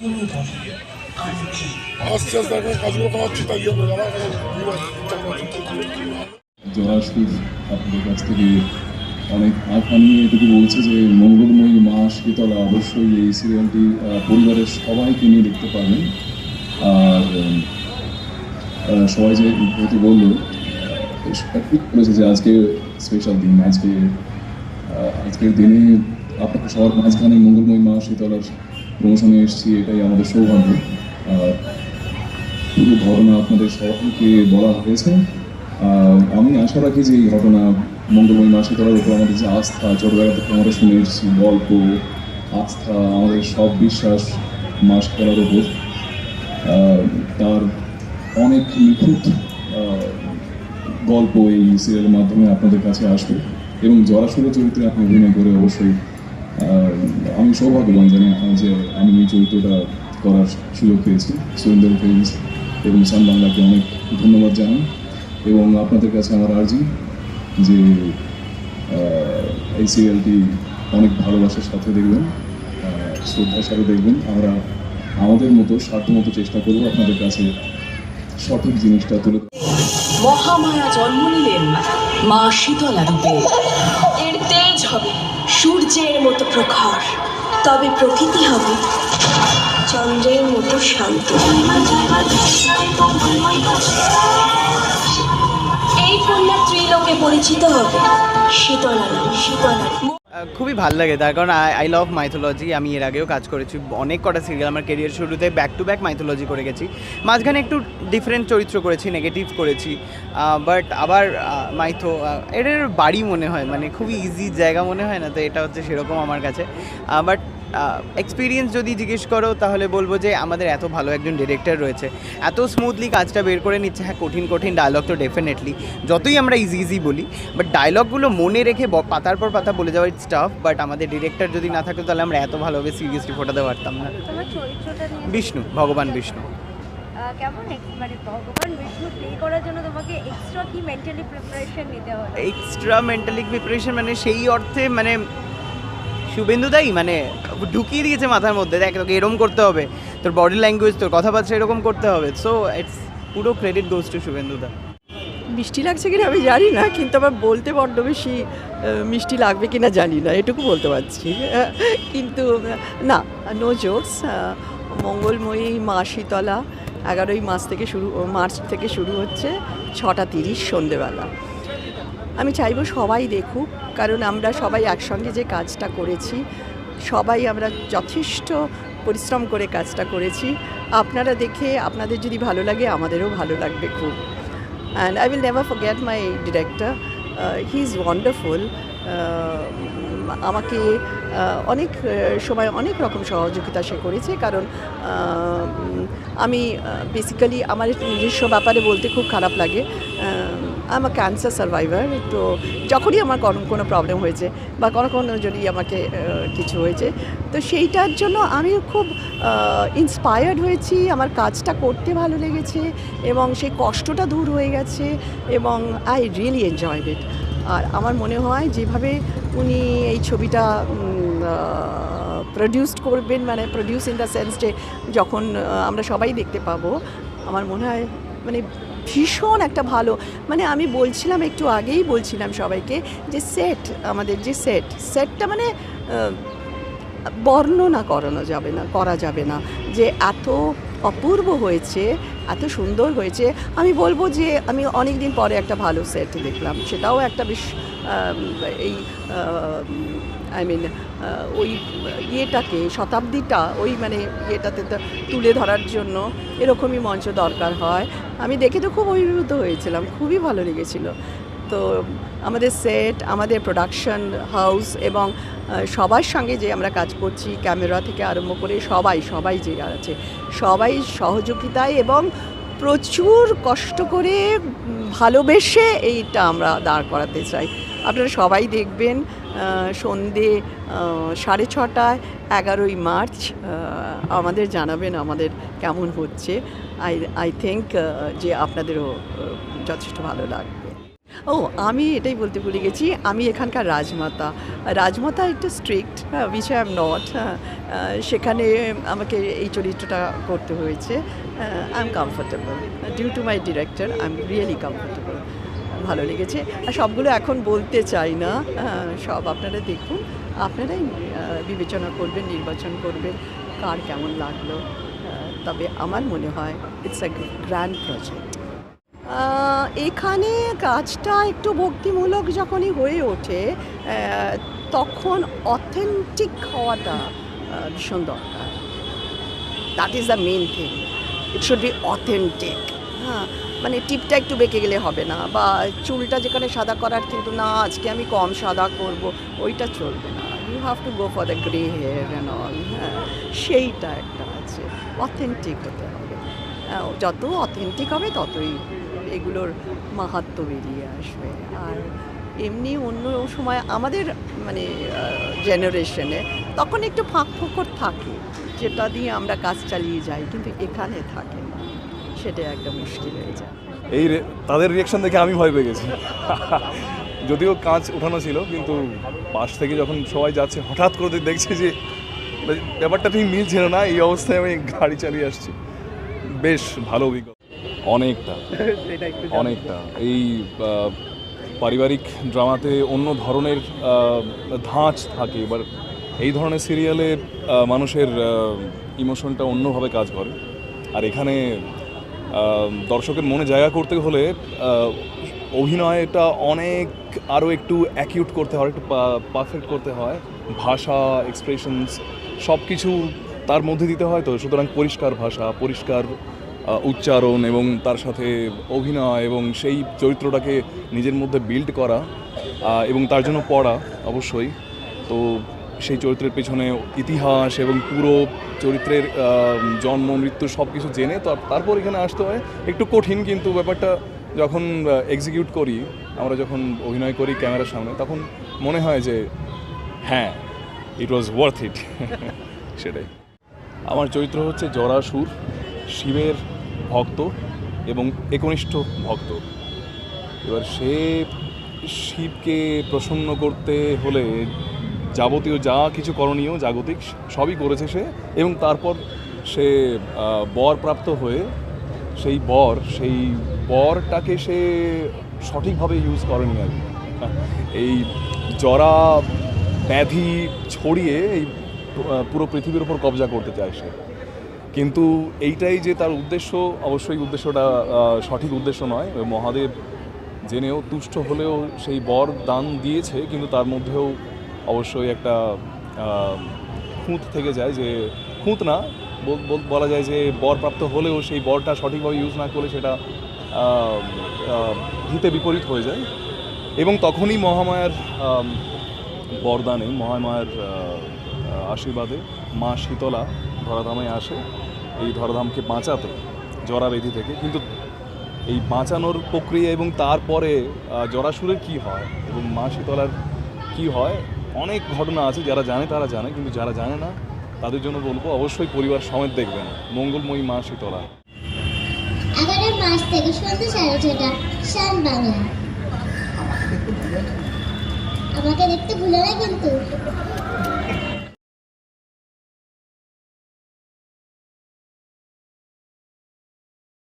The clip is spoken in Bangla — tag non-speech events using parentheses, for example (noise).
আপনাদের কাছ থেকে অনেক এটুকু বলছি যে মঙ্গলময়ী মা শীতলা অবশ্যই এই সিরিয়ালটি পরিবারের সবাইকে নিয়ে দেখতে পারবেন। আর সবাই যে প্রতি বলল ঠিক করেছে যে আজকে স্পেশাল দিন, আজকে আজকের দিনে আপনাকে সবার মাঝখানে মঙ্গলময়ী মা শীতলার প্রমোশনে এসেছি, এটাই আমাদের সৌভাগ্য। পুরো ঘটনা আপনাদের সবাইকে বলা হয়েছে। আমি আশা রাখি যে এই ঘটনা মঙ্গলময় মাসে করার উপর আমাদের যে আস্থা, ছোটবেলা থেকে আমরা শুনে এসেছি, গল্প, আস্থা, আমাদের সব বিশ্বাস মাস করার উপর। তার অনেক নিখুঁত গল্প এই সিরিয়ালের মাধ্যমে আপনাদের কাছে আসবে। এবং জরাসুর চরিত্রে আপনি অভিনয় করে অবশ্যই আমি সৌভাগ্যবান জানি যে আমি এই চরিত্রটা করার সুযোগ পেয়েছি, সুরেন্দ্র ফিল্মস এবং সান বাংলাকে অনেক ধন্যবাদ জানাই এবং আপনাদের কাছে আমার আর্জি যে এই সিরিয়ালটি অনেক ভালোবাসার সাথে দেখবেন শ্রদ্ধার সাথে দেখবেন আমরা আমাদের মতো সাধ্য মতো চেষ্টা করব আপনাদের কাছে সঠিক জিনিসটা তুলে। মহামায়া জন্ম নিলেন মা শীতলা রূপে। এর তেজ হবে, সূর্যের মতো প্রখর। তবে প্রকৃতি হবে চন্দ্রের মতো শান্ত। এই কন্যা ত্রিলোকে পরিচিত হবে শীতলা শীতলা খুবই ভালো লাগে। তার কারণ আই লাভ মাইথোলজি আমি এর আগেও কাজ করেছি অনেক কটা সিরিয়াল আমার কেরিয়ার শুরুতে ব্যাক টু ব্যাক মাইথোলজি করে গেছি। মাঝখানে একটু ডিফারেন্ট চরিত্র করেছি নেগেটিভ করেছি। বাট আবার মাইথো এর এটার বাড়ি মনে হয়। মানে খুবই ইজি জায়গা মনে হয় না, তো এটা হচ্ছে সেরকম আমার কাছে। বাট এক্সপিরিয়েন্স যদি জিজ্ঞেস করো তাহলে বলব যে আমাদের এত ভালো একজন ডিরেক্টর রয়েছে। এত স্মুথলি কাজটা বের করে নিচ্ছে। হ্যাঁ কঠিন কঠিন ডায়লগ তো ডেফিনেটলি যতই আমরা ইজি ইজি বলি বাট ডায়লগগুলো মনে রেখে পাতার পর পাতা বলে যাওয়ার স্টাফ বাট আমাদের ডিরেক্টর যদি না থাকতো তাহলে আমরা এত ভালোভাবে সিরিয়াসলি ফোটাতে পারতাম না। বিষ্ণু ভগবান বিষ্ণু। কেমন মানে ভগবান বিষ্ণু প্লে করার জন্য তোমাকে এক্সট্রা কি মেন্টালি প্রিপারেশন নিতে হয় এক্সট্রা মেন্টালি প্রিপারেশন মানে সেই অর্থে মানে শুভেন্দুদাই মানে ঢুকিয়ে দিয়েছে মাথার মধ্যে, দেখ তোকে এরকম করতে হবে, তোর বডি ল্যাঙ্গুয়েজ তোর কথাবার্তা এরকম করতে হবে। সো ইটস পুরো ক্রেডিট গোজ টু শুভেন্দুদা মিষ্টি লাগছে কিনা আমি জানি না, কিন্তু আমার বলতে বড্ড বেশি মিষ্টি লাগবে কিনা জানি না, এটুকু বলতে পারছি। (laughs) কিন্তু, না নো জোকস মঙ্গলময়ী মা শীতলা, এগারোই মাস থেকে শুরু, মার্চ থেকে শুরু হচ্ছে, ছটা তিরিশ সন্ধেবেলা। আমি চাইব সবাই দেখুক, কারণ আমরা সবাই একসঙ্গে যে কাজটা করেছি, সবাই আমরা যথেষ্ট পরিশ্রম করে কাজটা করেছি। আপনারা দেখে আপনাদের যদি ভালো লাগে, আমাদেরও ভালো লাগবে খুব। And I will never forget my director he is wonderful আমাকে অনেক সময় অনেক রকম সহযোগিতা সে করেছে, কারণ আমি বেসিক্যালি আমার নিজস্ব ব্যাপারে বলতে খুব খারাপ লাগে। আমার ক্যান্সার সার্ভাইভার তো যখনই আমার কোনো কোনো প্রবলেম হয়েছে বা কোনো কোনো যদি আমাকে কিছু হয়েছে, তো সেইটার জন্য আমি খুব ইন্সপায়ার্ড হয়েছি, আমার কাজটা করতে ভালো লেগেছে এবং সেই কষ্টটা দূর হয়ে গেছে এবং আই রিয়েলি এনজয়েড ইট আর আমার মনে হয় যেভাবে উনি এই ছবিটা প্রডিউসড করবেন মানে প্রডিউস ইন দ্য সেন্স যে যখন আমরা সবাই দেখতে পাবো, আমার মনে হয় মানে ভীষণ একটা ভালো মানে আমি বলছিলাম, একটু আগেই বলছিলাম সবাইকে যে সেট আমাদের যে সেট সেটটা মানে বর্ণনা করানো যাবে না, করা যাবে না। যে এত অপূর্ব হয়েছে এত সুন্দর হয়েছে। আমি বলব যে আমি অনেক দিন পরে একটা ভালো সেট দেখলাম। সেটাও একটা বেশ এই আই মিন ওই ইয়েটাকে, শতাব্দীটা, ওই মানে ইয়েটাতে তুলে ধরার জন্য এরকমই মঞ্চ দরকার হয়। আমি দেখে তো খুব অভিভূত হয়েছিলাম। খুবই ভালো লেগেছিল। তো আমাদের সেট আমাদের প্রোডাকশন হাউস এবং সবার সঙ্গে যে আমরা কাজ করছি ক্যামেরা থেকে আরম্ভ করে সবাই সবাই যে আছে, সবাই সহযোগিতায় এবং প্রচুর কষ্ট করে ভালোবেসে এইটা আমরা দাঁড় করাতে চাই। আপনারা সবাই দেখবেন সন্ধে সাড়ে ছটায়, এগারোই মার্চ আমাদের জানাবেন আমাদের কেমন হচ্ছে। আই আই থিঙ্ক যে আপনাদেরও যথেষ্ট ভালো লাগবে ও আমি এটাই বলতে ভুলে গেছি আমি এখানকার রাজমাতা। রাজমাতা একটু strict which I am not সেখানে আমাকে এই চরিত্রটা করতে হয়েছে I am comfortable due to my director I am really comfortable ভালো লেগেছে। আর সবগুলো এখন বলতে চাই না হ্যাঁ, সব আপনারা দেখুন আপনারাই বিবেচনা করবেন নির্বাচন করবেন কার কেমন লাগল তবে আমার মনে হয় ইটস আ গ্র্যান্ড প্রজেক্ট এখানে কাজটা একটু ভক্তিমূলক যখনই হয়ে ওঠে তখন অথেন্টিক হওয়াটা ভীষণ দরকার। That is the main thing it should be authentic হ্যাঁ মানে টিপটা একটু বেঁকে গেলে হবে না, বা চুলটা যেখানে সাদা করার কিন্তু, না, আজকে আমি কম সাদা করব। ওইটা চলবে না। You have to go for the grey hair and all হ্যাঁ সেইটা একটা আছে। অথেন্টিক হতে হবে। যত অথেন্টিক হবে, ততই এগুলোর মাহাত্ম বেরিয়ে আসবে। আর এমনি অন্য সময় আমাদের মানে জেনারেশনে তখন একটু ফাঁক ফোকর থাকে, যেটা দিয়ে আমরা কাজ চালিয়ে যাই, কিন্তু এখানে থাকে না। সেটা একটা মুশকিল হয়ে যায়। এই তাদের রিয়াকশন দেখে আমি ভয় পেয়ে গেছি। যদিও কাঁচ ওঠানো ছিল, কিন্তু পাশ থেকে যখন সবাই যাচ্ছে, হঠাৎ করে দেখছে যে ব্যাপারটা ঠিক মিলছিল না, এই অবস্থায় আমি গাড়ি চালিয়ে আসছি। বেশ, ভালো অভিজ্ঞতা। অনেকটা অনেকটা। এই পারিবারিক ড্রামাতে অন্য ধরনের ধাঁচ থাকে, এবার এই ধরনের সিরিয়ালে মানুষের ইমোশনটা অন্যভাবে কাজ করে। আর এখানে দর্শকের মনে জায়গা করতে হলে অভিনয়টা অনেক আরও একটু অ্যাকিউট করতে হয়, একটু পারফেক্ট করতে হয়। ভাষা এক্সপ্রেশনস সব কিছু তার মধ্যে দিতে হয় তো, সুতরাং পরিষ্কার ভাষা, পরিষ্কার উচ্চারণ এবং তার সাথে অভিনয় এবং সেই চরিত্রটাকে নিজের মধ্যে বিল্ড করা এবং তার জন্য পড়া অবশ্যই। তো সেই চরিত্রের পেছনে ইতিহাস এবং পুরো চরিত্রের জন্ম, মৃত্যু সব কিছু জেনে তারপর এখানে আসতে হয়। একটু কঠিন কিন্তু ব্যাপারটা যখন এক্সিকিউট করি, আমরা যখন অভিনয় করি ক্যামেরার সামনে, তখন মনে হয় যে হ্যাঁ ইট ওয়াজ ওয়ার্থ ইট সেটাই। আমার চরিত্র হচ্ছে জরাসুর। শিবের ভক্ত এবং একনিষ্ঠ ভক্ত এবার সে শিবকে প্রসন্ন করতে হলে যাবতীয় যা কিছু করণীয় জাগতিক সবই করেছে সে এবং তারপর সে বর প্রাপ্ত হয়ে সেই বর, সেই বরটাকে সে সঠিকভাবে ইউজ করেনি আর। এই জরা ব্যাধি ছড়িয়ে এই পুরো পৃথিবীর উপর কবজা করতে চায় সে কিন্তু এইটাই যে তার উদ্দেশ্য, অবশ্যই উদ্দেশ্যটা সঠিক উদ্দেশ্য নয়। মহাদেব জেনেও তুষ্ট হলেও সেই বর দান দিয়েছে, কিন্তু তার মধ্যেও অবশ্যই একটা খুঁত থেকে যায় যে, খুঁত না, বল- যায় যে বর প্রাপ্ত হলেও সেই বরটা সঠিকভাবে ইউজ না করলে সেটা হিতে বিপরীত হয়ে যায়। এবং তখনই মহামায়ার বরদানে, মহামায়ার আশীর্বাদে মা শীতলা ধরাধামে আসে, এই ধরাধামকে বাঁচাতে, জরাবেধি থেকে। কিন্তু এই বাঁচানোর প্রক্রিয়া এবং তারপরে জরাসুরের কি হয় এবং মা শীতলার কী হয়, অনেক ঘটনা আছে, যারা জানে তারা জানে, কিন্তু যারা জানে না, তাদের জন্য বলব অবশ্যই পরিবার সমেত দেখবেন। মঙ্গলময়ী মা শীতলা। আমাকে দেখতে ভুলো না কিন্তু।